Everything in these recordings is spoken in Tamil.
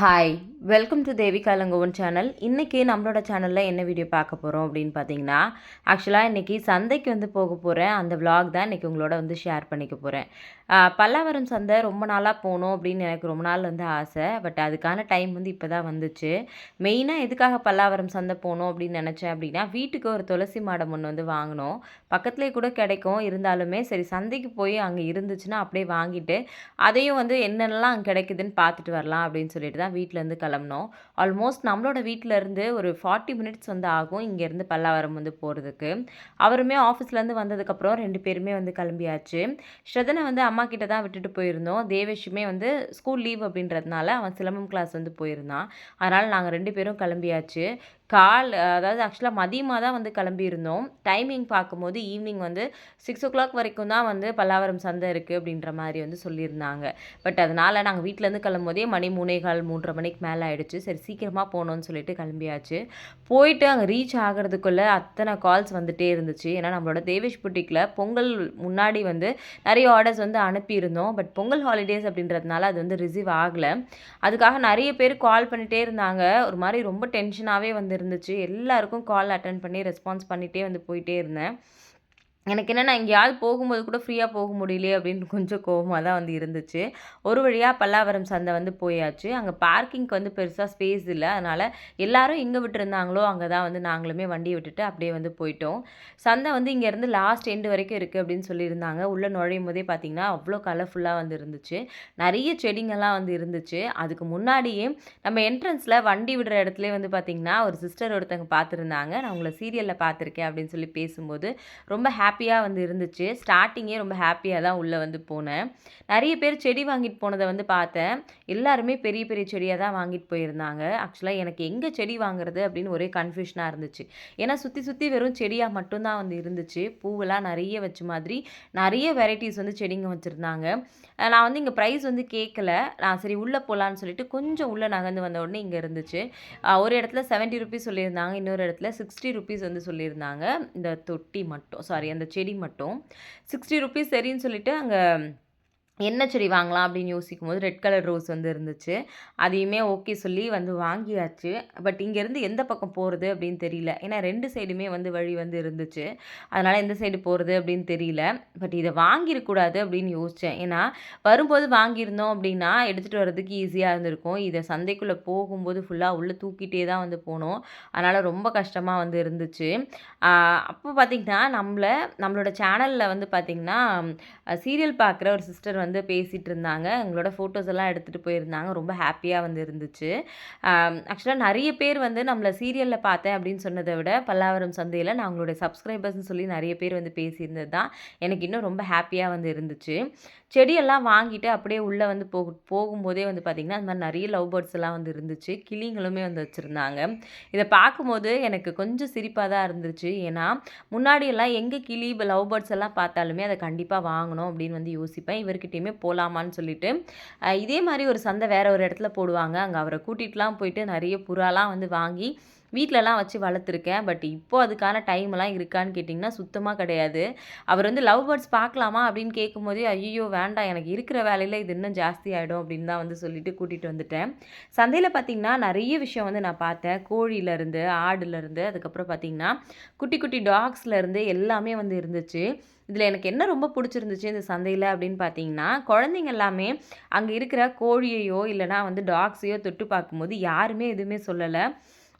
Hi. Welcome to Devika Elangovan channel இன்றைக்கி நம்மளோட சேனலில் என்ன வீடியோ பார்க்க போகிறோம் அப்படின்னு பார்த்தீங்கன்னா ஆக்சுவலாக இன்றைக்கி சந்தைக்கு வந்து போக போகிறேன் அந்த விலாக் தான் இன்றைக்கி உங்களோட வந்து ஷேர் பண்ணிக்க போகிறேன் பல்லாவரம் சந்தை ரொம்ப நாளாக போகணும் அப்படின்னு எனக்கு ரொம்ப நாள் வந்து ஆசை. பட் அதுக்கான டைம் வந்து இப்போ தான் வந்துச்சு மெயினாக எதுக்காக பல்லாவரம் சந்தை போகணும் அப்படின்னு நினச்சேன் அப்படின்னா வீட்டுக்கு ஒரு துளசி மாடம் ஒன்று வந்து வாங்கினோம். பக்கத்துலேயே கூட கிடைக்கும். இருந்தாலுமே சரி சந்தைக்கு போய் அங்கே இருந்துச்சுன்னா அப்படியே வாங்கிட்டு அதையும் வந்து என்னென்னலாம் அங்கே கிடைக்குதுன்னு பார்த்துட்டு வரலாம் அப்படின்னு சொல்லிட்டு தான் வீட்டிலேருந்து கிளம்பினோம் ஆல்மோஸ்ட் நம்மளோட வீட்டிலேருந்து ஒரு ஃபார்ட்டி மினிட்ஸ் வந்து ஆகும் இங்கேருந்து பல்லாவரம் வந்து போகிறதுக்கு அவருமே ஆஃபீஸ்லேருந்து வந்ததுக்கப்புறம் ரெண்டு பேருமே வந்து கிளம்பியாச்சு. ஸ்ரதனை வந்து அம்மா கிட்ட தான் விட்டுட்டு போயிருந்தோம். தேவேஷுமே வந்து ஸ்கூல் லீவ் அப்படின்றதுனால அவன் சிலம்பம் கிளாஸ் வந்து போயிருந்தான். அதனால் நாங்கள் ரெண்டு பேரும் கிளம்பியாச்சு. கால் அதாவது ஆக்சுவலாக மதியமாக தான் வந்து கிளம்பியிருந்தோம். டைமிங் பார்க்கும்போது ஈவினிங் வந்து சிக்ஸ் ஓ கிளாக் வரைக்கும் தான் வந்து பல்லாவரம் சந்தை இருக்குது அப்படின்ற மாதிரி வந்து சொல்லியிருந்தாங்க. பட் அதனால் நாங்கள் வீட்டிலேருந்து கிளம்பும்போதே மணி மூணேகால் மூன்றரை மணிக்கு மேலே ஆகிடுச்சு சரி சீக்கிரமாக போகணும்னு சொல்லிட்டு கிளம்பியாச்சு. போயிட்டு அங்கே ரீச் ஆகிறதுக்குள்ளே அத்தனை கால்ஸ் வந்துகிட்டே இருந்துச்சு. ஏன்னா நம்மளோட தேவேஷ் புட்டிக்கில் பொங்கல் முன்னாடி வந்து நிறைய ஆர்டர்ஸ் வந்து அனுப்பியிருந்தோம். பட் பொங்கல் ஹாலிடேஸ் அப்படின்றதுனால அது வந்து ரிசீவ் ஆகலை. அதுக்காக நிறைய பேர் கால் பண்ணிகிட்டே இருந்தாங்க. ஒரு மாதிரி ரொம்ப டென்ஷனாகவே வந்து இருந்துச்சு. எல்லாருக்கும் கால் அட்டன் பண்ணி ரெஸ்பான்ஸ் பண்ணிகிட்டே வந்து போயிட்டே இருந்தேன். எனக்கு என்னென்னா எங்கேயாவது போகும்போது கூட ஃப்ரீயாக போக முடியலையே அப்படின்னு கொஞ்சம் கோவமாக தான் வந்து இருந்துச்சு. ஒரு வழியாக பல்லாவரம் சந்தை வந்து போயாச்சு. அங்கே பார்க்கிங்க்கு வந்து பெருசாக ஸ்பேஸ் இல்லை. அதனால் எல்லாரும் எங்கே விட்டுருந்தாங்களோ அங்கே தான் வந்து நாங்களுமே வண்டியை விட்டுட்டு அப்படியே வந்து போயிட்டோம். சந்தை வந்து இங்கேருந்து லாஸ்ட் எண்டு வரைக்கும் இருக்குது அப்படின்னு சொல்லியிருந்தாங்க. உள்ளே நுழையும் போதே பார்த்திங்கன்னா அவ்வளோ கலர்ஃபுல்லாக வந்து இருந்துச்சு. நிறைய செடிங்கள்லாம் வந்து இருந்துச்சு. அதுக்கு முன்னாடியே நம்ம என்ட்ரன்ஸில் வண்டி விடுற இடத்துல வந்து பார்த்திங்கன்னா ஒரு சிஸ்டர் ஒருத்தவங்க பார்த்துருந்தாங்க நான் உங்களை சீரியலில் பார்த்துருக்கேன் அப்படின்னு சொல்லி பேசும்போது ரொம்ப ஹாப்பி ஹாப்பியாக வந்து இருந்துச்சு. ஸ்டார்டிங்கே ரொம்ப ஹாப்பியாக தான் உள்ளே வந்து போனேன். நிறைய பேர் செடி வாங்கிட்டு போனதை வந்து பார்த்தேன். எல்லாருமே பெரிய பெரிய செடியாக தான் வாங்கிட்டு போயிருந்தாங்க. ஆக்சுவலாக எனக்கு எங்கே செடி வாங்குறது அப்படின்னு ஒரே கன்ஃபியூஷனாக இருந்துச்சு. ஏன்னா சுற்றி சுற்றி வெறும் செடியாக மட்டும்தான் வந்து இருந்துச்சு. பூவெல்லாம் நிறைய வச்ச மாதிரி நிறைய வெரைட்டிஸ் வந்து செடிங்க வச்சுருந்தாங்க. நான் வந்து இங்கே ப்ரைஸ் வந்து கேட்கல நான் சரி உள்ளே போகலான்னு சொல்லிட்டு கொஞ்சம் உள்ளே நகர்ந்து வந்த உடனே இங்கே இருந்துச்சு. ஒரு இடத்துல செவன்ட்டி ருபீஸ் சொல்லியிருந்தாங்க இன்னொரு இடத்துல சிக்ஸ்டி ருபீஸ் வந்து சொல்லியிருந்தாங்க. இந்த தொட்டி மட்டும் சாரி அந்த செடி மட்டும். சிக்ஸ்டி ருபீஸ் சரின்னு சொல்லிட்டு அங்கே என்ன செடி வாங்கலாம் அப்படின்னு யோசிக்கும் போது ரெட் கலர் ரோஸ் வந்து இருந்துச்சு. அதையுமே ஓகே சொல்லி வந்து வாங்கியாச்சு. பட் இங்கேருந்து எந்த பக்கம் போகிறது அப்படின்னு தெரியல. ஏன்னா ரெண்டு சைடுமே வந்து வழி வந்து இருந்துச்சு. அதனால் எந்த சைடு போகிறது அப்படின்னு தெரியல. பட் இதை வாங்கிடக்கூடாது அப்படின்னு யோசித்தேன் ஏன்னா வரும்போது வாங்கியிருந்தோம் அப்படின்னா எடுத்துகிட்டு வர்றதுக்கு ஈஸியாக இருந்திருக்கும். இதை சந்தைக்குள்ளே போகும்போது ஃபுல்லாக உள்ளே தூக்கிட்டே தான் வந்து போனோம். அதனால் ரொம்ப கஷ்டமாக வந்து இருந்துச்சு. அப்போ பார்த்திங்கன்னா நம்மளை நம்மளோட சேனலில் வந்து பார்த்திங்கன்னா சீரியல் பார்க்குற ஒரு சிஸ்டர் வந்து வந்து பேசிகிட்டு இருந்தாங்க எங்களோட ஃபோட்டோஸ் எல்லாம் எடுத்துகிட்டு போயிருந்தாங்க. ரொம்ப ஹாப்பியாக வந்து இருந்துச்சு. ஆக்சுவலாக நிறைய பேர் வந்து நம்மளை சீரியலில் பார்த்தேன் அப்படின்னு சொன்னதை விட பல்லாவரம் சந்தையில் நான் அவங்களுடைய சப்ஸ்கிரைபர்ஸ்னு சொல்லி நிறைய பேர் வந்து பேசியிருந்தது தான் எனக்கு இன்னும் ரொம்ப ஹாப்பியாக வந்து இருந்துச்சு. செடியெல்லாம் வாங்கிட்டு அப்படியே உள்ளே வந்து போக போகும்போதே வந்து பார்த்திங்கன்னா அந்த மாதிரி நிறைய லவ் பேர்ட்ஸ் எல்லாம் வந்து இருந்துச்சு. கிளிங்களுமே வந்து வச்சுருந்தாங்க. இதை பார்க்கும்போது எனக்கு கொஞ்சம் சிரிப்பாக தான் இருந்துச்சு. ஏன்னா முன்னாடியெல்லாம் எங்கே கிளி லவ் பேர்ட்ஸ் எல்லாம் பார்த்தாலுமே அதை கண்டிப்பாக வாங்கணும் அப்படின்னு வந்து யோசிப்பேன். இவர்கிட்டையுமே போகலாமான்னு சொல்லிட்டு. இதே மாதிரி ஒரு சந்தை வேறு ஒரு இடத்துல போடுவாங்க. அங்கே அவரை கூட்டிகிட்டுலாம் போயிட்டு நிறைய புறாலாம் வந்து வாங்கி வீட்டிலலாம் வச்சு வளர்த்துருக்கேன். பட் இப்போ அதுக்கான டைம்லாம் இருக்கான்னு கேட்டிங்கன்னா சுத்தமாக கிடையாது. அவர் வந்து லவ் பேர்ட்ஸ் பார்க்கலாமா அப்படின்னு கேட்கும்போதே ஐயோ வேண்டாம் எனக்கு இருக்கிற வேலையில் இது இன்னும் ஜாஸ்தி ஆகிடும் அப்படின்னு தான் வந்து சொல்லிட்டு கூட்டிகிட்டு வந்துட்டேன். சந்தையில் பார்த்தீங்கன்னா நிறைய விஷயம் வந்து நான் பார்த்தேன். கோழியிலேருந்து ஆடுலேருந்து அதுக்கப்புறம் பார்த்தீங்கன்னா குட்டி குட்டி டாக்ஸ்லேருந்து எல்லாமே வந்து இருந்துச்சு. இதில் எனக்கு என்ன ரொம்ப பிடிச்சிருந்துச்சு இந்த சந்தையில் அப்படின்னு பார்த்தீங்கன்னா குழந்தைங்க எல்லாமே அங்கே இருக்கிற கோழியையோ இல்லைனா வந்து டாக்ஸையோ தொட்டு பார்க்கும்போது யாருமே எதுவுமே சொல்லலை.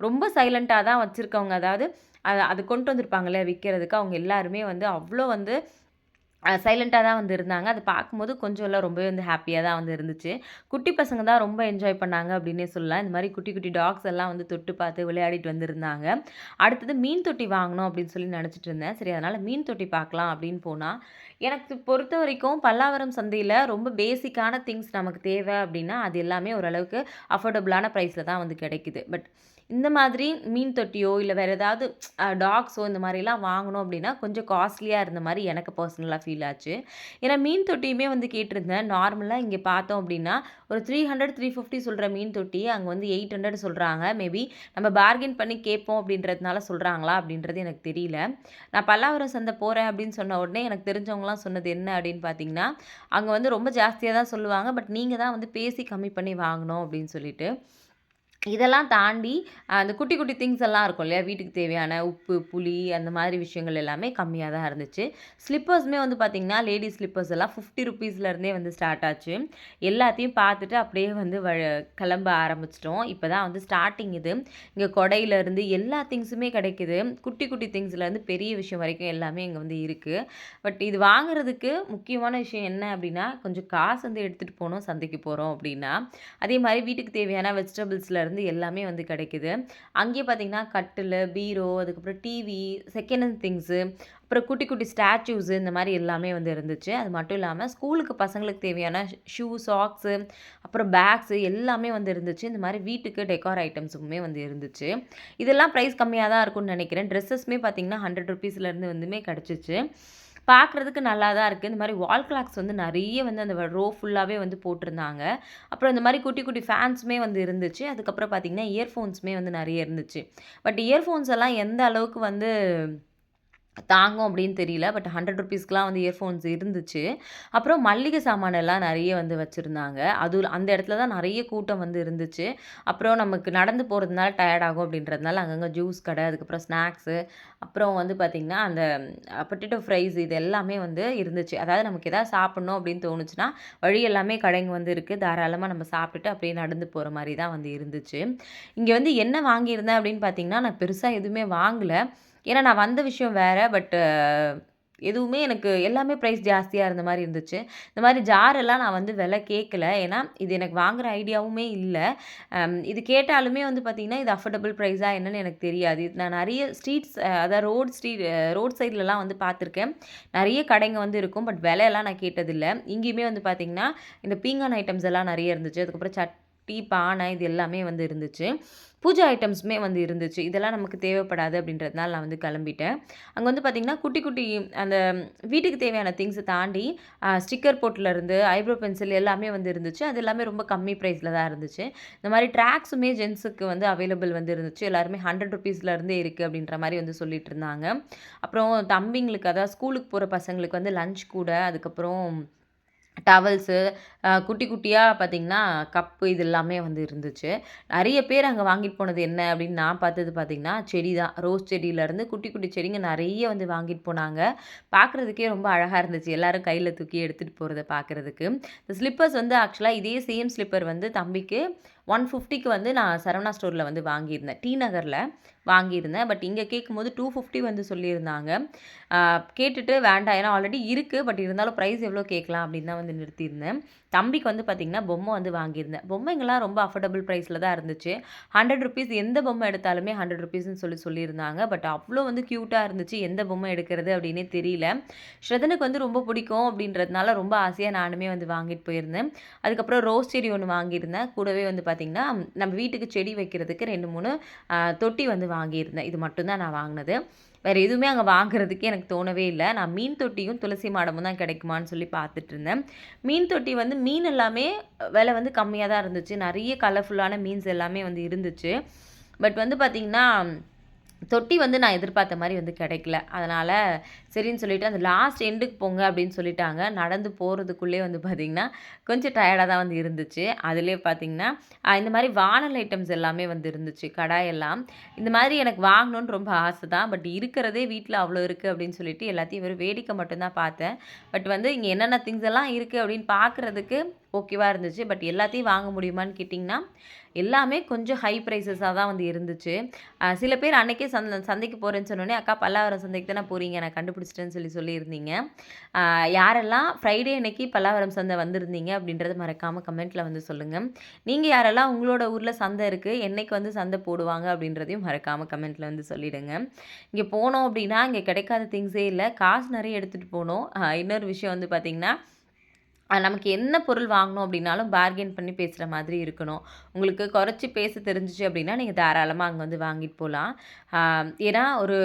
ரொம்ப சைலண்ட்டாக தான் வச்சுருக்கவங்க. அதாவது அது அது கொண்டு வந்திருப்பாங்களே விற்கிறதுக்கு அவங்க எல்லாருமே வந்து அவ்வளோ வந்து சைலண்ட்டாக தான் வந்து இருந்தாங்க. அது பார்க்கும்போது கொஞ்சம் எல்லாம் ரொம்பவே வந்து ஹாப்பியாக தான் வந்து இருந்துச்சு. குட்டி பசங்க தான் ரொம்ப என்ஜாய் பண்ணாங்க அப்படின்னே சொல்லலாம். இந்த மாதிரி குட்டி குட்டி டாக்ஸ் எல்லாம் வந்து தொட்டு பார்த்து விளையாடிட்டு வந்திருந்தாங்க. அடுத்தது மீன் தொட்டி வாங்கணும் அப்படின்னு சொல்லி நினச்சிட்டு இருந்தேன். சரி அதனால் மீன் தொட்டி பார்க்கலாம் அப்படின்னு போனால் எனக்கு பொறுத்த வரைக்கும் பல்லாவரம் சந்தையில் ரொம்ப பேசிக்கான திங்ஸ் நமக்கு தேவை அப்படின்னா அது எல்லாமே ஓரளவுக்கு அஃபோர்டபுளான ப்ரைஸில் தான் வந்து கிடைக்குது. பட் இந்த மாதிரி மீன் தொட்டியோ இல்லை வேறு ஏதாவது டாக்ஸோ இந்த மாதிரிலாம் வாங்கணும் அப்படின்னா கொஞ்சம் காஸ்ட்லியாக இருந்த மாதிரி எனக்கு பர்சனலாக ஃபீல் ஆச்சு ஏன்னா மீன் தொட்டியுமே வந்து கேட்டிருந்தேன் நார்மலாக இங்கே பார்த்தோம் அப்படின்னா ஒரு த்ரீ ஹண்ட்ரட் த்ரீ ஃபிஃப்டி சொல்கிற மீன் தொட்டி அங்கே வந்து எயிட் ஹண்ட்ரட் சொல்கிறாங்க மேபி நம்ம பார்கெயின் பண்ணி கேட்போம் அப்படின்றதுனால சொல்கிறாங்களா அப்படின்றது எனக்கு தெரியல நான் பல்லாவரம் சந்தை போகிறேன் அப்படின்னு சொன்ன உடனே எனக்கு தெரிஞ்சவங்களாம் சொன்னது என்ன அப்படின்னு பார்த்தீங்கன்னா, அங்கே வந்து ரொம்ப ஜாஸ்தியாக தான் சொல்லுவாங்க. பட் நீங்கள் தான் வந்து பேசி கம்மி பண்ணி வாங்கணும் அப்படின்னு சொல்லிட்டு. இதெல்லாம் தாண்டி அந்த குட்டி குட்டி திங்ஸ் எல்லாம் இருக்கும் இல்லையா? வீட்டுக்கு தேவையான உப்பு, புளி அந்த மாதிரி விஷயங்கள் எல்லாமே கம்மியாக தான் இருந்துச்சு. ஸ்லிப்பர்ஸுமே வந்து பார்த்திங்கன்னா லேடிஸ் ஸ்லிப்பர்ஸ் எல்லாம் ஃபிஃப்டி ருபீஸ்லேருந்தே வந்து ஸ்டார்ட் ஆச்சு. எல்லாத்தையும் பார்த்துட்டு அப்படியே வந்து வ கிளம்ப ஆரம்பிச்சிட்டோம் இப்போ தான் வந்து ஸ்டார்டிங் இது. இங்கே கொடையிலேருந்து எல்லா திங்ஸுமே கிடைக்குது. குட்டி குட்டி திங்ஸ்லேருந்து பெரிய விஷயம் வரைக்கும் எல்லாமே இங்கே வந்து இருக்குது பட் இது வாங்குறதுக்கு முக்கியமான விஷயம் என்ன அப்படின்னா, கொஞ்சம் காசு வந்து எடுத்துகிட்டு போகணும் சந்தைக்கு போகிறோம் அப்படின்னா. அதே மாதிரி வீட்டுக்கு தேவையான வெஜிடபிள்ஸ்லேருந்து இருந்து எல்லாமே வந்து கிடைக்குது. அங்கேயே பார்த்தீங்கன்னா, கட்டில் பீரோ, அதுக்கப்புறம் டிவி, செகண்ட் ஹேண்ட் திங்ஸு, அப்புறம் குட்டி குட்டி ஸ்டாச்சூஸு இந்த மாதிரி எல்லாமே வந்து இருந்துச்சு. அது மட்டும் இல்லாமல் ஸ்கூலுக்கு பசங்களுக்கு தேவையான ஷூ, சாக்ஸு, அப்புறம் பேக்ஸு எல்லாமே வந்து இருந்துச்சு. இந்த மாதிரி வீட்டுக்கு டெக்கார் ஐட்டம்ஸுமே வந்து இருந்துச்சு. இதெல்லாம் ப்ரைஸ் கம்மியாக தான் இருக்கும்னு நினைக்கிறேன் ட்ரெஸ்ஸஸ்மே பார்த்தீங்கன்னா, ஹண்ட்ரட் ருபீஸ்லேருந்து வந்துமே கிடச்சிச்சு பார்க்குறதுக்கு நல்லா தான் இருக்குது இந்த மாதிரி வால் கிளாக்ஸ் வந்து நிறைய வந்து அந்த ரோ ஃபுல்லாகவே வந்து போட்டிருந்தாங்க. அப்புறம் இந்த மாதிரி குட்டி குட்டி ஃபேன்ஸுமே வந்து இருந்துச்சு. அதுக்கப்புறம் பார்த்திங்கன்னா இயர்ஃபோன்ஸுமே வந்து நிறைய இருந்துச்சு. பட் இயர்ஃபோன்ஸ் எல்லாம் எந்த அளவுக்கு வந்து தாங்கும் அப்படின்னு தெரியல. பட் ஹண்ட்ரட் 100க்குலாம் வந்து இயர்ஃபோன்ஸ் இருந்துச்சு. அப்புறம் மல்லிகை சாமான் எல்லாம் வந்து வச்சுருந்தாங்க அது அந்த இடத்துல தான் நிறைய கூட்டம் வந்து இருந்துச்சு. அப்புறம் நமக்கு நடந்து போகிறதுனால டயர்ட் ஆகும் அப்படின்றதுனால அங்கங்கே ஜூஸ் கடை, அதுக்கப்புறம் ஸ்நாக்ஸு, அப்புறம் வந்து பார்த்திங்கன்னா அந்த பொட்டேட்டோ ஃப்ரைஸ் இது எல்லாமே வந்து இருந்துச்சு. அதாவது நமக்கு எதாவது சாப்பிட்ணும் அப்படின்னு தோணுச்சுன்னா, வழி எல்லாமே கடைங்க வந்து இருக்குது தாராளமாக நம்ம சாப்பிட்டுட்டு அப்படியே நடந்து போகிற மாதிரி தான் வந்து இருந்துச்சு. இங்கே வந்து என்ன வாங்கியிருந்தேன் அப்படின்னு பார்த்தீங்கன்னா, நான் பெருசாக எதுவுமே வாங்கலை ஏன்னா நான் வந்த விஷயம் வேறு பட்டு எதுவுமே எனக்கு எல்லாமே ப்ரைஸ் ஜாஸ்தியாக இருந்த மாதிரி இருந்துச்சு. இந்த மாதிரி ஜாரெல்லாம் நான் வந்து விலை கேட்கல. ஏன்னா, இது எனக்கு வாங்குகிற ஐடியாவுமே இல்லை இது கேட்டாலுமே வந்து பார்த்திங்கன்னா இது அஃபோர்டபுள் ப்ரைஸாக என்னன்னு எனக்கு தெரியாது. இது நான் நிறைய ஸ்ட்ரீட்ஸ் அதாவது ரோட் ஸ்ட்ரீட் ரோட் சைட்லலாம் வந்து பார்த்துருக்கேன். நிறைய கடைங்க வந்து இருக்கும். பட் விலையெல்லாம் நான் கேட்டதில்லை இங்கேயுமே வந்து பார்த்திங்கன்னா இந்த பீங்கான் ஐட்டம்ஸ் எல்லாம் நிறைய இருந்துச்சு. அதுக்கப்புறம் சட்டி, பானை இது எல்லாமே வந்து இருந்துச்சு. பூஜை ஐட்டம்ஸுமே வந்து இருந்துச்சு. இதெல்லாம் நமக்கு தேவைப்படாது அப்படின்றதுனால நான் வந்து கிளம்பிட்டேன். அங்கே வந்து பார்த்திங்கன்னா குட்டி குட்டி அந்த வீட்டுக்கு தேவையான திங்ஸை தாண்டி ஸ்டிக்கர் போர்ட்லருந்து, ஐப்ரோ பென்சில் எல்லாமே வந்து இருந்துச்சு. அது எல்லாமே ரொம்ப கம்மி ப்ரைஸில் தான் இருந்துச்சு. இந்த மாதிரி ட்ராக்ஸுமே ஜென்ஸுக்கு வந்து அவைலபிள் வந்து இருந்துச்சு. எல்லாருமே ஹண்ட்ரட் ருபீஸ்லேருந்தே இருக்குது அப்படின்ற மாதிரி வந்து சொல்லிட்டு இருந்தாங்க. அப்புறம் தம்பிங்களுக்கு அதாவது ஸ்கூலுக்கு போகிற பசங்களுக்கு வந்து லஞ்ச் கூட, அதுக்கப்புறம் டவல்ஸு, குட்டி குட்டியாக பார்த்தீங்கன்னா, கப்பு இது எல்லாமே வந்து இருந்துச்சு. நிறைய பேர் அங்கே வாங்கிட்டு போனது என்ன அப்படின்னு நான் பார்த்தது பார்த்திங்கன்னா செடி தான். ரோஸ் செடியிலேருந்து குட்டி குட்டி செடிங்க நிறைய வந்து வாங்கிட்டு போனாங்க. பார்க்குறதுக்கே ரொம்ப அழகாக இருந்துச்சு. எல்லோரும் கையில் தூக்கி எடுத்துகிட்டு போகிறத பார்க்குறதுக்கு. இந்த ஸ்லிப்பர்ஸ் வந்து ஆக்சுவலாக இதே சேம் ஸ்லிப்பர் வந்து தம்பிக்கு 150க்கு வந்து நான் சரவணா ஸ்டோரில் வந்து வாங்கியிருந்தேன். டி நகரில் வாங்கியிருந்தேன். பட் இங்கே கேட்கும்போது 250 வந்து சொல்லியிருந்தாங்க. கேட்டுட்டு வேண்டாம். ஏன்னா ஆல்ரெடி இருக்குது பட் இருந்தாலும் ப்ரைஸ் எவ்வளோ கேட்கலாம் அப்படின்னு தான் வந்து நிறுத்தியிருந்தேன். தம்பிக்கு வந்து பார்த்திங்கன்னா பொம்மை வந்து வாங்கியிருந்தேன். பொம்மைங்கலாம் ரொம்ப அஃபோர்டபுள் ப்ரைஸில் தான் இருந்துச்சு. ஹண்ட்ரட் ருபீஸ் எந்த பொம்மை எடுத்தாலுமே ஹண்ட்ரட் ருபீஸ்னு சொல்லி சொல்லியிருந்தாங்க. பட் அவ்வளோ வந்து க்யூட்டாக இருந்துச்சு. எந்த பொம்மை எடுக்கிறது அப்படின்னே தெரியல. ஸ்ரதனுக்கு வந்து ரொம்ப பிடிக்கும் அப்படின்றதுனால ரொம்ப ஆசையாக நானுமே வந்து வாங்கிட்டு போயிருந்தேன். அதுக்கப்புறம் ரோஸ் செடி ஒன்று வாங்கியிருந்தேன். கூடவே வந்து பார்த்திங்கன்னா நம்ம வீட்டுக்கு செடி வைக்கிறதுக்கு ரெண்டு மூணு தொட்டி வந்து வாங்கியிருந்தேன். இது மட்டும்தான் நான் வாங்கினது வேறு எதுவுமே அங்கே வாங்குறதுக்கு எனக்கு தோணவே இல்லை நான் மீன் தொட்டியும், துளசி மாடமும் தான் கிடைக்குமான்னு சொல்லி பார்த்துட்டுருந்தேன். மீன் தொட்டி வந்து மீன் எல்லாமே விலை வந்து கம்மியாக தான் இருந்துச்சு. நிறைய கலர்ஃபுல்லான மீன்ஸ் எல்லாமே வந்து இருந்துச்சு. பட் வந்து பார்த்திங்கன்னா தொட்டி வந்து நான் எதிர்பார்த்த மாதிரி வந்து கிடைக்கல. அதனால் சரின்னு சொல்லிட்டு அந்த லாஸ்ட் எண்டுக்கு போங்க அப்படின்னு சொல்லிட்டாங்க. நடந்து போகிறதுக்குள்ளே வந்து பார்த்திங்கன்னா கொஞ்சம் டயர்டாக தான் வந்து இருந்துச்சு. அதுலேயே பார்த்தீங்கன்னா, இந்த மாதிரி வானல் ஐட்டம்ஸ் எல்லாமே வந்து இருந்துச்சு. கடாய் எல்லாம். இந்த மாதிரி எனக்கு வாங்கணும்னு ரொம்ப ஆசை தான். பட் இருக்கிறதே வீட்டில் அவ்வளோ இருக்குது அப்படின்னு சொல்லிட்டு எல்லாத்தையும் வெறும் வேடிக்கை மட்டும்தான் பார்த்தேன். பட் வந்து இங்கே என்னென்ன திங்ஸ் எல்லாம் இருக்குது அப்படின்னு பார்க்குறதுக்கு ஓகேவாக இருந்துச்சு. பட் எல்லாத்தையும் வாங்க முடியுமான்னு கேட்டிங்கன்னா, எல்லாமே கொஞ்சம் ஹை ப்ரைஸஸாக தான் வந்து இருந்துச்சு. சில பேர் அன்றைக்கே சந்த சந்தைக்கு போகிறேன்னு சொன்னோடனே "அக்கா பல்லாவரம் சந்தைக்கு தானே போகிறீங்க நான் கண்டுபிடிச்சிட்டேன்னு" சொல்லி சொல்லியிருந்தீங்க. யாரெல்லாம் ஃப்ரைடே அன்னைக்கு பல்லாவரம் சந்தை வந்திருந்தீங்க அப்படின்றத மறக்காமல் கமெண்ட்டில் வந்து சொல்லுங்கள் நீங்கள் யாரெல்லாம் உங்களோட ஊரில் சந்தை இருக்குது என்னைக்கு வந்து சந்தை போடுவாங்க அப்படின்றதையும் மறக்காமல் கமெண்ட்டில் வந்து சொல்லிவிடுங்க இங்கே போனோம் அப்படின்னா, இங்கே கிடைக்காத திங்ஸே இல்லை காசு நிறைய எடுத்துகிட்டு போனோம். இன்னொரு விஷயம் வந்து பார்த்திங்கன்னா நமக்கு என்ன பொருள் வாங்கணும் அப்படின்னாலும் பார்கெயின் பண்ணி பேசுகிற மாதிரி இருக்கணும். உங்களுக்கு குறைச்சி பேச தெரிஞ்சிச்சு அப்படின்னா, நீங்கள் தாராளமாக அங்கே வந்து வாங்கிட்டு போகலாம் ஏன்னா ஒரு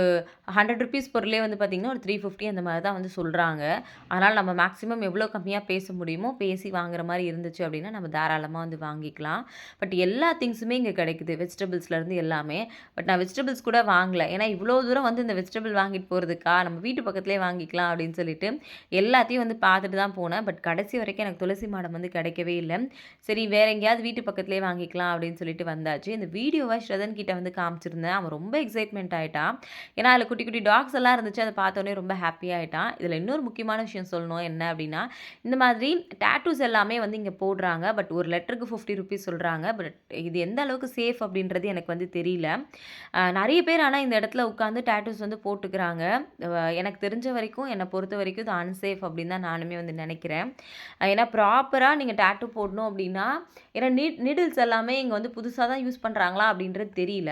ஹண்ட்ரட் ருபீஸ் பொருளே வந்து பார்த்திங்கன்னா ஒரு 350 அந்த மாதிரி தான் வந்து சொல்கிறாங்க அதனால் நம்ம மேக்ஸிமம் எவ்வளோ கம்மியாக பேச முடியுமோ, பேசி வாங்குற மாதிரி இருந்துச்சு அப்படின்னா, நம்ம தாராளமாக வந்து வாங்கிக்கலாம். பட் எல்லா திங்ஸுமே இங்கே கிடைக்குது. வெஜிடபிள்ஸ்லேருந்து எல்லாமே. பட் நான் வெஜிடபிள்ஸ் கூட வாங்கலை ஏன்னா இவ்வளோ தூரம் வந்து இந்த வெஜிடபிள் வாங்கிட்டு போகிறதுக்கா நம்ம வீட்டு பக்கத்துலேயே வாங்கிக்கலாம் அப்படின்னு சொல்லிட்டு, எல்லாத்தையும் வந்து பார்த்துட்டு தான் போனேன். பட் கடைசி வரைக்கும் எனக்கு துளசி மாடம் வந்து கிடைக்கவே இல்லை சரி வேற எங்கேயாவது வீட்டு பக்கத்திலேயே வாங்கிக்கலாம் அப்படின்னு சொல்லிட்டு வந்தாச்சு. இந்த வீடியோவை ஸ்ரதன் கிட்ட வந்து காமிச்சிருந்தேன். அவன் ரொம்ப எக்ஸைட்மெண்ட் ஆயிட்டான். ஏன்னா அதில் குட்டி குட்டி டாக்ஸ் எல்லாம் இருந்துச்சு. அதை பார்த்தோன்னே ரொம்ப ஹேப்பி ஆயிட்டான். இதில் இன்னொரு முக்கியமான விஷயம் சொல்லணும் என்ன அப்படின்னா, இந்த மாதிரி டேட்டூஸ் எல்லாமே வந்து இங்கே போடுறாங்க. பட் ஒரு லெட்டருக்கு ஃபிஃப்டி ருபீஸ் சொல்கிறாங்க பட் இது எந்த அளவுக்கு சேஃப் அப்படின்றது எனக்கு வந்து தெரியல. நிறைய பேர் ஆனால் இந்த இடத்துல உட்காந்து டேட்டூஸ் வந்து போட்டுக்கிறாங்க. எனக்கு தெரிஞ்ச வரைக்கும், என்னை பொறுத்த வரைக்கும் இது அன்சேஃப் அப்படின்னு தான் நானுமே வந்து நினைக்கிறேன் ஏன்னா ப்ராப்பராக நீங்கள் டாட்டூ போடணும் அப்படின்னா, ஏன்னா நீட் நீடில்ஸ் எல்லாமே இங்கே வந்து புதுசாக தான் யூஸ் பண்ணுறாங்களா அப்படின்றது தெரியல.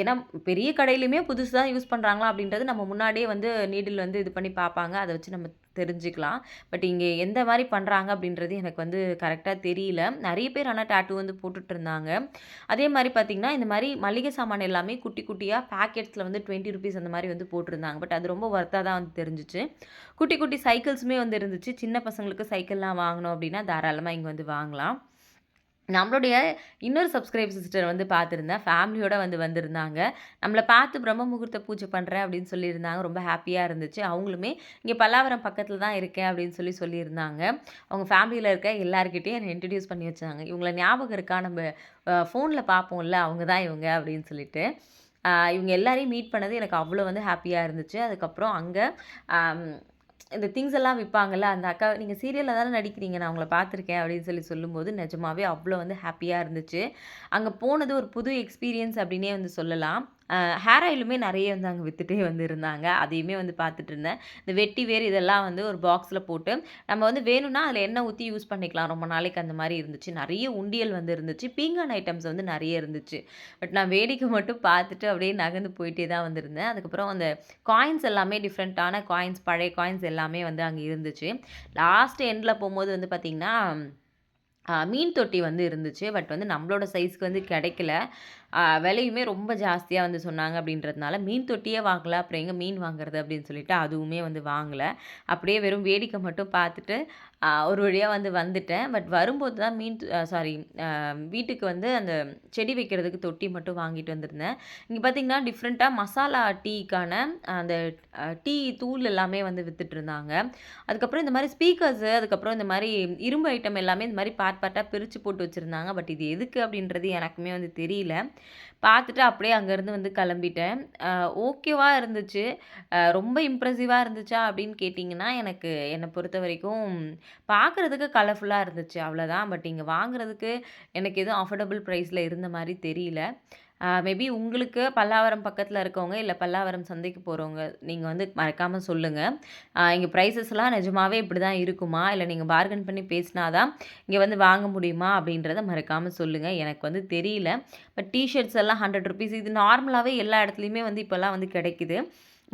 ஏன்னா பெரிய கடையிலையுமே புதுசாக தான் யூஸ் பண்ணுறாங்களா அப்படின்றது நம்ம முன்னாடியே வந்து நீடில் வந்து இது பண்ணி பார்ப்பாங்க. அதை வச்சு நம்ம தெரிஞ்சுக்கலாம். பட் இங்கே எந்த மாதிரி பண்ணுறாங்க அப்படின்றது எனக்கு வந்து கரெக்டாக தெரியல. நிறைய பேர் ஆனால் டாட்டூ வந்து போட்டுட்டு இருந்தாங்க. அதே மாதிரி பார்த்தீங்கன்னா, இந்த மாதிரி மளிகை சாமான் எல்லாமே குட்டி குட்டியாக பேக்கெட்ஸில் வந்து டுவெண்ட்டி ருபீஸ் அந்த மாதிரி வந்து போட்டிருந்தாங்க. பட் அது ரொம்ப ஒர்த்தாக தான் வந்து தெரிஞ்சிச்சு குட்டி குட்டி சைக்கிள்ஸுமே வந்து இருந்துச்சு. சின்ன பசங்களுக்கு சைக்கிள்லாம் வாங்கணும் அப்படின்னா, தாராளமாக இங்கே வந்து வாங்கலாம். நம்மளுடைய இன்னொரு சப்ஸ்கிரைப் சிஸ்டர் வந்து பார்த்துருந்தேன். ஃபேமிலியோடு வந்து வந்திருந்தாங்க. நம்மளை பார்த்து பிரம்ம முகூர்த்த பூஜை பண்ணுறேன் அப்படின்னு சொல்லியிருந்தாங்க. ரொம்ப ஹாப்பியாக இருந்துச்சு. அவங்களுமே இங்கே பல்லாவரம் பக்கத்தில் தான் இருக்கேன் அப்படின்னு சொல்லி சொல்லியிருந்தாங்க. அவங்க ஃபேமிலியில் இருக்க எல்லார்கிட்டயும் என்னை இன்ட்ரடியூஸ் பண்ணி வச்சாங்க. இவங்கள ஞாபகம் இருக்கா? நம்ம ஃபோனில் பார்ப்போம்ல, அவங்க தான் இவங்க அப்படின்னு சொல்லிட்டு. இவங்க எல்லாரையும் மீட் பண்ணது எனக்கு அவ்வளோ வந்து ஹாப்பியாக இருந்துச்சு. அதுக்கப்புறம் அங்கே இந்த திங்ஸ் எல்லாம் விற்பாங்கல்ல அந்த அக்கா நீங்கள் சீரியலில் தானே நடிக்கிறீங்க. நான் உங்கள பார்த்துருக்கேன்" அப்படின்னு சொல்லி சொல்லும்போது, நிஜமாவே அவ்வளோ வந்து ஹாப்பியாக இருந்துச்சு. அங்கே போனது ஒரு புது எக்ஸ்பீரியன்ஸ் அப்படின்னே வந்து சொல்லலாம். ஹேர் ஆயிலுமே நிறைய வந்து அங்கே விற்றுட்டே வந்து இருந்தாங்க. அதையுமே வந்து பார்த்துட்டு இருந்தேன். இந்த வெட்டி வேர் இதெல்லாம் வந்து ஒரு பாக்ஸில் போட்டு, நம்ம வந்து வேணும்னா அதில் எண்ணெய் ஊற்றி யூஸ் பண்ணிக்கலாம். ரொம்ப நாளைக்கு அந்த மாதிரி இருந்துச்சு. நிறைய உண்டியல் வந்து இருந்துச்சு. பீங்கான் ஐட்டம்ஸ் வந்து நிறைய இருந்துச்சு. பட் நான் வேடிக்கை மட்டும் பார்த்துட்டு அப்படியே நகர்ந்து போயிட்டே தான் வந்திருந்தேன். அதுக்கப்புறம் அந்த காயின்ஸ் எல்லாமே டிஃப்ரெண்ட்டான காயின்ஸ், பழைய காயின்ஸ் எல்லாமே வந்து அங்கே இருந்துச்சு. லாஸ்ட் எண்டில் போகும்போது வந்து பார்த்திங்கன்னா மீன் தொட்டி வந்து இருந்துச்சு. பட் வந்து நம்மளோட சைஸ்க்கு வந்து கிடைக்கல. விலையுமே ரொம்ப ஜாஸ்தியாக வந்து சொன்னாங்க அப்படின்றதுனால, மீன் தொட்டியே வாங்கல. அப்புறம் எங்கே மீன் வாங்குறது அப்படின்னு சொல்லிட்டு அதுவுமே வந்து வாங்கலை அப்படியே வெறும் வேடிக்கை மட்டும் பார்த்துட்டு, ஒரு வழியாக வந்து வந்துட்டேன். பட் வரும்போது தான் மீன் சாரி வீட்டுக்கு வந்து அந்த செடி வைக்கிறதுக்கு தொட்டி மட்டும் வாங்கிட்டு வந்திருந்தேன். இங்கே பார்த்தீங்கன்னா, டிஃப்ரெண்ட்டாக மசாலா டீக்கான அந்த டீ தூள் எல்லாமே வந்து வித்துட்டு இருந்தாங்க. அதுக்கப்புறம் இந்த மாதிரி ஸ்பீக்கர்ஸு, அதுக்கப்புறம் இந்த மாதிரி இரும்பு ஐட்டம் எல்லாமே இந்த மாதிரி பார்ட் பார்ட்டாக பிரித்து போட்டு வச்சுருந்தாங்க பட் இது எதுக்கு அப்படின்றது எனக்குமே வந்து தெரியல. பார்த்துட்டு அப்படியே அங்கேருந்து வந்து கிளம்பிட்டேன். ஓகேவாக ஓகேவா இருந்துச்சு. ரொம்ப இம்ப்ரெசிவாக இருந்துச்சா அப்படின்னு கேட்டிங்கன்னா எனக்கு என்னை பொறுத்த வரைக்கும் பார்க்குறதுக்கு கலர்ஃபுல்லாக இருந்துச்சு அவ்வளோதான். பட் இங்கே வாங்குறதுக்கு எனக்கு எதுவும் அஃபோர்டபுள் ப்ரைஸில் இருந்த மாதிரி தெரியல. மேபி உங்களுக்கு பல்லாவரம் பக்கத்தில் இருக்கவங்க, இல்லை பல்லாவரம் சந்தைக்கு போகிறவங்க நீங்கள் வந்து மறக்காமல் சொல்லுங்கள் இங்கே ப்ரைஸஸ்லாம் நிஜமாகவே நிஜமாவே இப்படி தான் இருக்குமா? இல்லை நீங்கள் பார்கன் பண்ணி பேசினா தான் இங்கே வந்து வாங்க முடியுமா? அப்படின்றத மறக்காமல் சொல்லுங்கள் எனக்கு வந்து தெரியல. பட் டிஷர்ட்ஸ் எல்லாம் ஹண்ட்ரட் ருபீஸ் இது நார்மலாகவே எல்லா இடத்துலையுமே வந்து இப்போல்லாம் வந்து கிடைக்குது.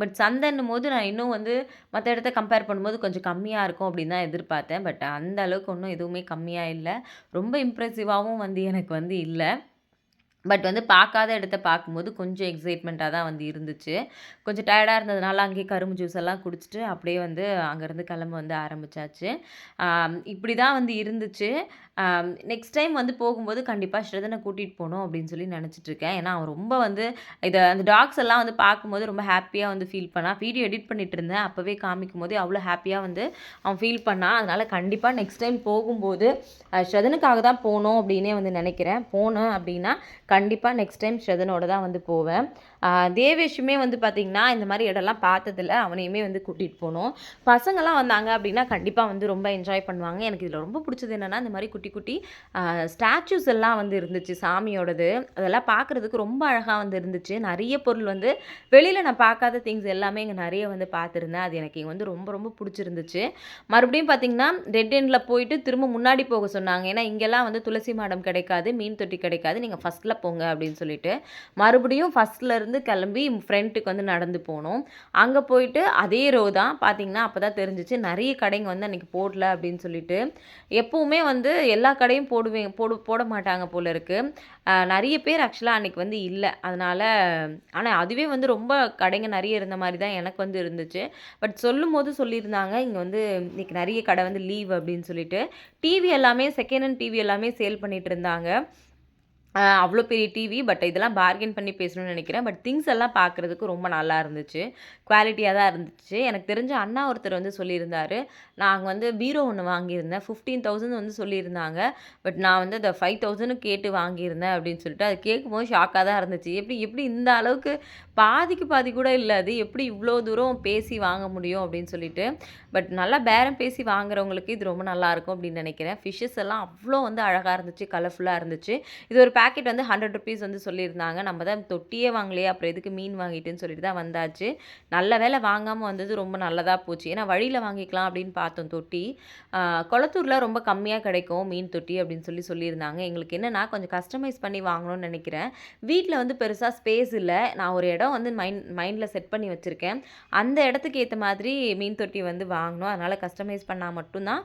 பட் சந்தைன்னும் போது நான் இன்னும் வந்து மற்ற இடத்த கம்பேர் பண்ணும்போது கொஞ்சம் கம்மியாக இருக்கும் அப்படின்னு தான் எதிர்பார்த்தேன். பட் அந்த அளவுக்கு ஒன்றும் எதுவுமே கம்மியாக இல்லை ரொம்ப இம்ப்ரெசிவாகவும் வந்து எனக்கு வந்து இல்லை பட் வந்து பார்க்காத இடத்த பார்க்கும்போது கொஞ்சம் எக்ஸைட்மெண்ட்டாக தான் வந்து இருந்துச்சு. கொஞ்சம் டயர்டாக இருந்ததுனால அங்கேயே கரும்பு ஜூஸ் எல்லாம் குடிச்சிட்டு, அப்படியே வந்து அங்கேருந்து கிளம்ப வந்து ஆரம்பிச்சாச்சு. இப்படி தான் வந்து இருந்துச்சு. நெக்ஸ்ட் டைம் வந்து போகும்போது கண்டிப்பாக ஸ்ரதனை கூட்டிகிட்டு போகணும் அப்படின்னு சொல்லி நினச்சிட்ருக்கேன் ஏன்னா, அவன் ரொம்ப வந்து இதை அந்த டாக்ஸ் எல்லாம் வந்து பார்க்கும்போது ரொம்ப ஹாப்பியாக வந்து ஃபீல் பண்ணான். வீடியோ எடிட் பண்ணிட்டு இருந்தேன். அப்போவே காமிக்கும் போது அவ்வளோ ஹாப்பியாக வந்து அவன் ஃபீல் பண்ணான். அதனால் கண்டிப்பாக நெக்ஸ்ட் டைம் போகும்போது ஸ்ரதனுக்காக தான் போகணும் அப்படின்னே வந்து நினைக்கிறேன் போனேன் அப்படின்னா, கண்டிப்பாக நெக்ஸ்ட் டைம் ஸ்ரதனோட தான் வந்து போவேன். தேவேஷுமே வந்து பார்த்திங்கன்னா இந்த மாதிரி இடம்லாம் பார்த்ததில்ல. அவனையுமே வந்து கூட்டிகிட்டு போகணும் பசங்கள்லாம் வந்தாங்க அப்படின்னா, கண்டிப்பாக வந்து ரொம்ப என்ஜாய் பண்ணுவாங்க. எனக்கு இதில் ரொம்ப பிடிச்சது என்னன்னா, இந்த மாதிரி குட்டி குட்டி ஸ்டாச்சூஸ் எல்லாம் வந்து இருந்துச்சு சாமியோடது. அதெல்லாம் பார்க்குறதுக்கு ரொம்ப அழகாக வந்து இருந்துச்சு. நிறைய பொருள் வந்து வெளியில் நான் பார்க்காத திங்ஸ் எல்லாமே இங்கே நிறைய வந்து பார்த்துருந்தேன் அது எனக்கு இங்கே வந்து ரொம்ப ரொம்ப பிடிச்சிருந்துச்சு. மறுபடியும் பார்த்தீங்கன்னா ரெட் எண்டில் போயிட்டு திரும்ப முன்னாடி போக சொன்னாங்க. ஏன்னா இங்கெல்லாம் வந்து துளசி மாடம் கிடைக்காது மீன் தொட்டி கிடைக்காது. நீங்கள் ஃபஸ்ட்டில் போங்க அப்படின்னு சொல்லிட்டு. மறுபடியும் ஃபஸ்ட்லேருந்து கிளம்பி ஃப்ரெண்ட்டுக்கு வந்து நடந்து போனோம். அங்கே போயிட்டு அதே ரோ தான். பார்த்தீங்கன்னா அப்போ தான் தெரிஞ்சிச்சு நிறைய கடைங்க வந்து அன்றைக்கி போடல அப்படின்னு சொல்லிட்டு. எப்போவுமே வந்து எல்லா கடையும் போடுவேன் போடு போட மாட்டாங்க போல இருக்குது நிறைய பேர் ஆக்சுவலாக அன்றைக்கி வந்து இல்லை. அதனால் ஆனால் அதுவே வந்து ரொம்ப கடைங்க நிறைய இருந்த மாதிரி தான் எனக்கு வந்து இருந்துச்சு. பட் சொல்லும் போது சொல்லியிருந்தாங்க இங்கே வந்து இன்றைக்கி நிறைய கடை வந்து லீவ் அப்படின்னு சொல்லிட்டு. டிவி எல்லாமே செகண்ட் ஹேண்ட் டிவி எல்லாமே சேல் பண்ணிகிட்டு இருந்தாங்க. அவ்வளோ பெரிய டிவி பட் இதெல்லாம் பார்கெயின் பண்ணி பேசணும்னு நினைக்கிறேன். பட் திங்ஸ் எல்லாம் பார்க்குறதுக்கு ரொம்ப நல்லா இருந்துச்சு. குவாலிட்டியாக தான் இருந்துச்சு. எனக்கு தெரிஞ்ச அண்ணா ஒருத்தர் வந்து சொல்லியிருந்தார். நாங்கள் வந்து பீரோ ஒன்று வாங்கியிருந்தேன். ஃபிஃப்டீன் தௌசண்ட் வந்து சொல்லியிருந்தாங்க. பட் நான் வந்து அந்த ஃபைவ் தௌசண்ட் கேட்டு வாங்கியிருந்தேன் அப்படின்னு சொல்லிட்டு அது கேட்கும்போது ஷாக்காக தான் இருந்துச்சு. எப்படி எப்படி இந்த அளவுக்கு பாதிக்கு பாதி கூட இல்லை. அது எப்படி இவ்வளோ தூரம் பேசி வாங்க முடியும் அப்படின்னு சொல்லிட்டு. பட் நல்லா பேரம் பேசி வாங்குறவங்களுக்கு இது ரொம்ப நல்லாயிருக்கும் அப்படின்னு நினைக்கிறேன். ஃபிஷ்ஷஸ் எல்லாம் அவ்வளோ வந்து அழகாக இருந்துச்சு கலர்ஃபுல்லாக இருந்துச்சு. இது ஒரு பேக்கெட் வந்து ஹண்ட்ரட் ருபீஸ் வந்து சொல்லியிருந்தாங்க. நம்ம தான் தொட்டியே வாங்கலையே அப்புறம் எதுக்கு மீன் வாங்கிட்டுன்னு சொல்லிட்டு தான் வந்தாச்சு. நல்ல வேலை வாங்காமல் வந்தது ரொம்ப நல்லதாக போச்சு. ஏன்னா வழியில் வாங்கிக்கலாம் அப்படின்னு பார்த்தோம் தொட்டி. குளத்தூரில் ரொம்ப கம்மியாக கிடைக்கும் மீன் தொட்டி அப்படின்னு சொல்லி சொல்லியிருந்தாங்க. எங்களுக்கு என்னென்னா கொஞ்சம் கஸ்டமைஸ் பண்ணி வாங்கணும்னு நினைக்கிறேன். வீட்டில் வந்து பெருசாக ஸ்பேஸ் இல்லை. நான் ஒரு இடம் வந்து மைண்ட் மைண்டில் செட் பண்ணி வச்சுருக்கேன். அந்த இடத்துக்கு ஏற்ற மாதிரி மீன் தொட்டி வந்து வாங்கணும். அதனால் கஸ்டமைஸ் பண்ணால் மட்டும்தான்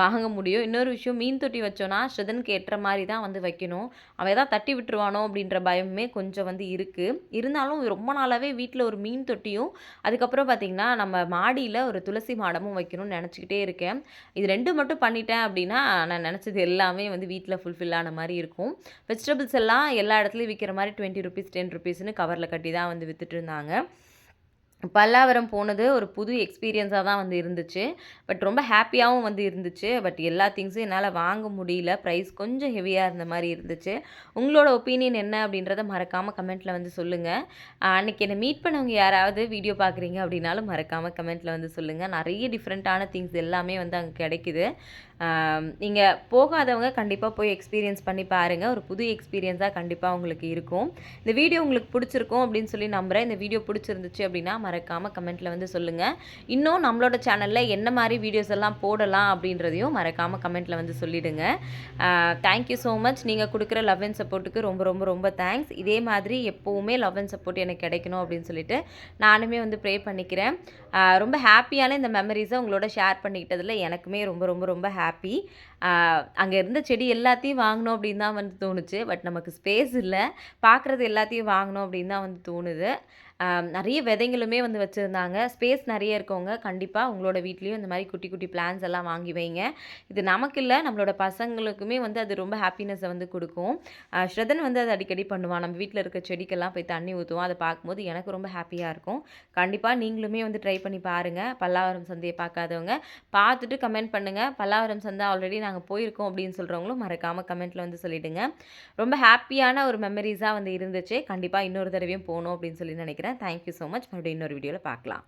வாங்க முடியும். இன்னொரு விஷயம் மீன் தொட்டி வச்சோன்னா ஸ்ரதனுக்கு ஏற்ற மாதிரி தான் வந்து வைக்கணும். அவன் ஏதாவது தட்டி விட்டுருவானோ அப்படின்ற பயமே கொஞ்சம் வந்து இருக்குது இருந்தாலும் ரொம்ப நாளாகவே வீட்டில் ஒரு மீன் தொட்டியும் அதுக்கப்புறம் பார்த்திங்கன்னா நம்ம மாடியில் ஒரு துளசி மாடமும் வைக்கணும்னு நினச்சிக்கிட்டே இருக்கேன். இது ரெண்டு மட்டும் பண்ணிட்டேன் அப்படின்னா நான் நினச்சது எல்லாமே வந்து வீட்டில் ஃபுல்ஃபில் ஆன மாதிரி இருக்கும். வெஜிடபிள்ஸ் எல்லாம் எல்லா இடத்துலையும் விற்கிற மாதிரி டுவெண்ட்டி ருபீஸ் டென் ருபீஸ்னு கவரில் கட்டி தான் வந்து விற்றுட்டு இருந்தாங்க. பல்லாவரம் போனது ஒரு புது எக்ஸ்பீரியன்ஸாக தான் வந்து இருந்துச்சு. பட் ரொம்ப ஹாப்பியாகவும் வந்து இருந்துச்சு. பட் எல்லா திங்ஸும் என்னால் வாங்க முடியல. ப்ரைஸ் கொஞ்சம் ஹெவியாக இருந்த மாதிரி இருந்துச்சு. உங்களோட ஒப்பீனியன் என்ன அப்படின்றத மறக்காமல் கமெண்ட்டில் வந்து சொல்லுங்கள் அன்றைக்கி என்னை மீட் பண்ணவங்க யாராவது வீடியோ பார்க்குறீங்க அப்படின்னாலும் மறக்காமல் கமெண்ட்டில் வந்து சொல்லுங்கள் நிறைய டிஃப்ரெண்ட்டான திங்ஸ் எல்லாமே வந்து அங்கே கிடைக்குது. நீங்கள் போகாதவங்க கண்டிப்பாக போய் எக்ஸ்பீரியன்ஸ் பண்ணி பாருங்கள் ஒரு புது எக்ஸ்பீரியன்ஸாக கண்டிப்பாக உங்களுக்கு இருக்கும். இந்த வீடியோ உங்களுக்கு பிடிச்சிருக்கும் அப்படின்னு சொல்லி நம்புகிறேன் இந்த வீடியோ பிடிச்சிருந்துச்சு அப்படின்னா மறக்காமல் கமெண்ட்டில் வந்து சொல்லுங்கள் இன்னும் நம்மளோட சேனலில் என்ன மாதிரி வீடியோஸ் எல்லாம் போடலாம் அப்படின்றதையும் மறக்காமல் கமெண்ட்டில் வந்து சொல்லிவிடுங்க தேங்க்யூ ஸோ மச் நீங்கள் கொடுக்குற லவ் அண்ட் சப்போர்ட்டுக்கு ரொம்ப ரொம்ப ரொம்ப தேங்க்ஸ் இதே மாதிரி எப்போவுமே லவ் அண்ட் சப்போர்ட் எனக்கு கிடைக்கணும் அப்படின்னு சொல்லிட்டு நானுமே வந்து ப்ரே பண்ணிக்கிறேன். ரொம்ப ஹாப்பியான இந்த மெமரிஸை உங்களோட ஷேர் பண்ணிக்கிட்டதில் எனக்குமே ரொம்ப ரொம்ப ரொம்ப ஹாப்பி happy. அங்கே இருந்த செடி எல்லாத்தையும் வாங்கினோம் அப்படின்னு தான் வந்து தோணுச்சு. பட் நமக்கு ஸ்பேஸ் இல்லை. பார்க்குறது எல்லாத்தையும் வாங்கினோம் அப்படின்னு தான் வந்து தோணுது. நிறைய விதைங்களுமே வந்து வச்சுருந்தாங்க. ஸ்பேஸ் நிறைய இருக்கவங்க கண்டிப்பாக உங்களோட வீட்லேயும் இந்த மாதிரி குட்டி குட்டி பிளான்ஸ் எல்லாம் வாங்கி வைங்க. இது நமக்கு இல்லை நம்மளோட பசங்களுக்குமே வந்து அது ரொம்ப ஹாப்பினஸை வந்து கொடுக்கும். ஸ்ரதன் வந்து அதை அடிக்கடி பண்ணுவான். நம்ம வீட்டில் இருக்க செடிக்கெல்லாம் போய் தண்ணி ஊற்றுவோம் அதை பார்க்கும்போது எனக்கு ரொம்ப ஹாப்பியாக இருக்கும். கண்டிப்பாக நீங்களுமே வந்து ட்ரை பண்ணி பாருங்கள் பல்லாவரம் சந்தையை பார்க்காதவங்க. பார்த்துட்டு கமெண்ட் பண்ணுங்கள் பல்லாவரம் சந்தை ஆல்ரெடி நாங்கள் போயிருக்கோம் அப்படின்னு சொல்கிறவங்களும் மறக்காமல் கமெண்ட்டில் வந்து சொல்லிவிடுங்க ரொம்ப ஹாப்பியான ஒரு மெமரிஸாக வந்து இருந்துச்சு. கண்டிப்பாக இன்னொரு தடவையும் போகணும் அப்படின்னு சொல்லி நினைக்கிறேன். தேங்க்யூ ஸோ மச் மறுபடியும் இன்னொரு வீடியோவில் பார்க்கலாம்.